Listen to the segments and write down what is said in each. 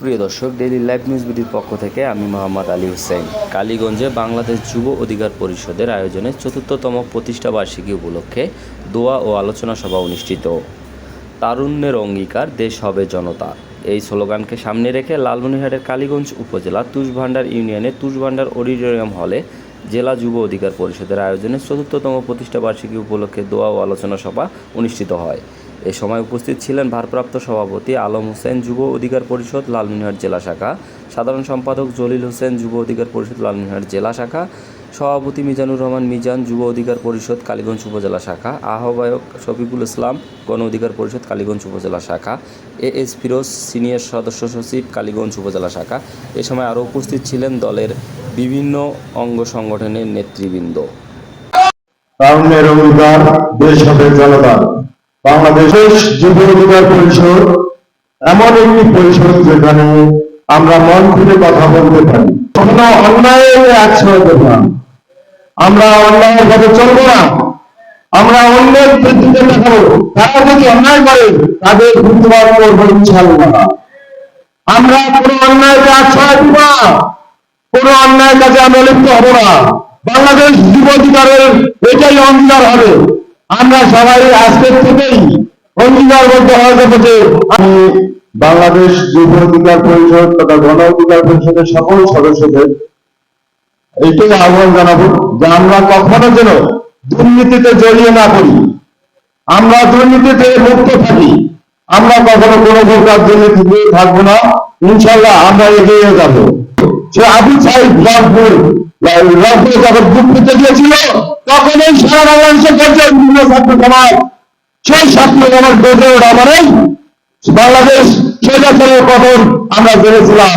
প্রিয় দর্শক daily live news বিডির পক্ষ থেকে আমি মোহাম্মদ আলী হোসেন। কালীগঞ্জে বাংলাদেশ যুব অধিকার পরিষদের আয়োজনে চতুর্থতম প্রতিষ্ঠা বার্ষিকী উপলক্ষে দোয়া ও আলোচনা সভা অনুষ্ঠিত। তারুণ্যের অঙ্গীকার, দেশ হবে জনতা। এই স্লোগানকে সামনে রেখে লালমনিরহাটের কালীগঞ্জ উপজেলা তুষভান্ডার ইউনিয়নের তুষভান্ডার অডিটোরিয়াম হলে জেলা যুব অধিকার পরিষদের আয়োজনে চতুর্থতম প্রতিষ্ঠা বার্ষিকী উপলক্ষে দোয়া ও আলোচনা সভা অনুষ্ঠিত হয়। এ সময় উপস্থিত ছিলেন ভারপ্রাপ্ত সভাপতি আলম হোসেন যুব অধিকার পরিষদ লালমিনহাট জেলা শাখা, সাধারণ সম্পাদক জলিল হোসেন যুব অধিকার পরিষদ লালমিনহাট জেলা শাখা, সভাপতি মিজানুর রহমান মিজান যুব অধিকার পরিষদ কালীগঞ্জ উপজেলা শাখা, আহ্বায়ক শফিকুল ইসলাম গণ অধিকার পরিষদ কালীগঞ্জ উপজেলা শাখা এ এস ফিরোজ সিনিয়র সদস্য সচিব কালীগঞ্জ উপজেলা শাখা। এ সময় আরও উপস্থিত ছিলেন দলের বিভিন্ন অঙ্গ সংগঠনের নেতৃবৃন্দ। জনতা বাংলাদেশের যুব অধিকার পরিষদ এমন একটি পরিষদ যেখানে আমরা মন খুলে কথা বলতে পারি। কখনো অন্যায় আশ্রয় দেব না। আমরা অন্যায়ের ভাবে চলবো না। আমরা অন্যের বৃদ্ধিতে দেখাবো তারা যদি অন্যায় করে, তাদের প্রতিবাদ করব ইনশাল্লাহ আমরা কোনো অন্যায়কে আশ্রয় দিব না। কোন অন্যায় কাজে আমরা লিপ্ত হব না। বাংলাদেশ যুব অধিকারের এটাই অঙ্গীকার হবে। আমরা সবাই আজকের থেকেই অঙ্গীকারবদ্ধ হয়ে যাব যে আমি বাংলাদেশ যুব অধিকার পরিষদ তথা গণ অধিকার পরিষদের সকল সদস্যদের এইটাই আহ্বান জানাব যে আমরা কখনো যেন দুর্নীতিতে জড়িয়ে না পড়ি। আমরা দুর্নীতি থেকে মুক্ত থাকি। আমরা কখনো কোনো প্রকার দুর্নীতিতে থাকব না। ইনশাল্লাহ আমরা এগিয়ে যাব। সে আবু সাহেব রংপুর, রংপুরে যখন পেতে গিয়েছিল তখন এই সারা বাংলাদেশের বিভিন্ন ছাত্র সমাজ সেই ছাত্র সমাজ ওঠা মানে বাংলাদেশ আমরা জেনেছিলাম।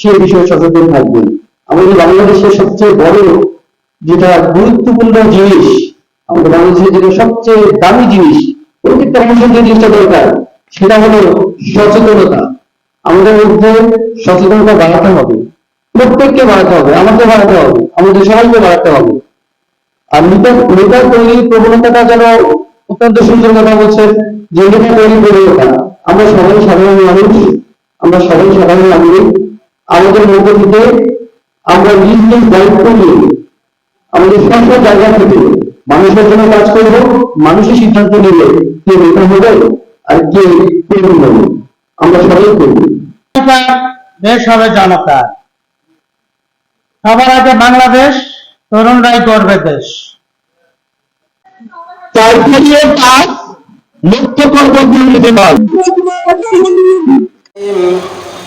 সে বিষয়ে সচেতন বাংলাদেশের সবচেয়ে বড় যেটা গুরুত্বপূর্ণ জিনিস, আমাদের বাংলাদেশের যেটা সবচেয়ে দামি জিনিস, প্রত্যেকটা মানুষের যে জিনিসটা দরকার, সেটা হলো সচেতনতা। আমাদের মধ্যে সচেতনতা বাড়াতে হবে। প্রত্যেককে বাড়াতে হবে, আমাকে বাড়াতে হবে, আমাদের সবাইকে বাড়াতে হবে। আর নেতা নেতা তৈরির প্রবণতাটা যেন অত্যন্ত সুন্দর কথা বলছেন যে নেতা তৈরি করে ওঠা। আমরা সবাই সাধারণ মানুষ, আমরা সবাই সাধারণ নাগরিক। আমাদের মধ্য থেকে আমরা নিজ নিজ দায়িত্ব নিয়ে, আমাদের সব জায়গা থেকে মানুষের জন্য কাজ করব, মানুষের সিদ্ধান্ত নিলে কে নেতা হবে আর কে হবে আমরা সবাই করব। দেশ হবে জনতার। সবার আগে বাংলাদেশ তরুণরাই করবে দেশ। লক্ষ্য করব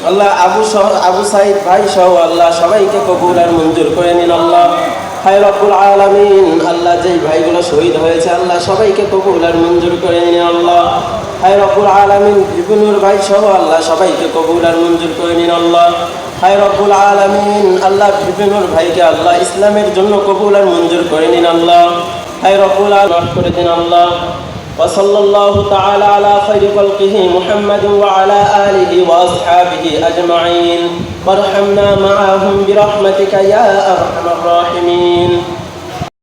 আল্লাহ আবু আবু সাইদ ভাই সহ আল্লাহ সবাইকে কবুল আর মঞ্জুর করে নিন আল্লাহ। আল্লাহ যেই ভাইগুলো শহীদ হয়েছে, আল্লাহ সবাইকে মঞ্জুর করে আল্লাহ। ভাই আল্লাহ সবাইকে মঞ্জুর করে আল্লাহ। ভাইকে আল্লাহ ইসলামের জন্য কবুল আর মঞ্জুর করে নিন আল্লাহ। হায় রব্বুল আলামিন করে দিন আল্লাহ। وصلى الله تعالى على خير خلقه محمد وعلى آله وأصحابه أجمعين. وارحمنا معهم برحمتك يا أرحم الراحمين.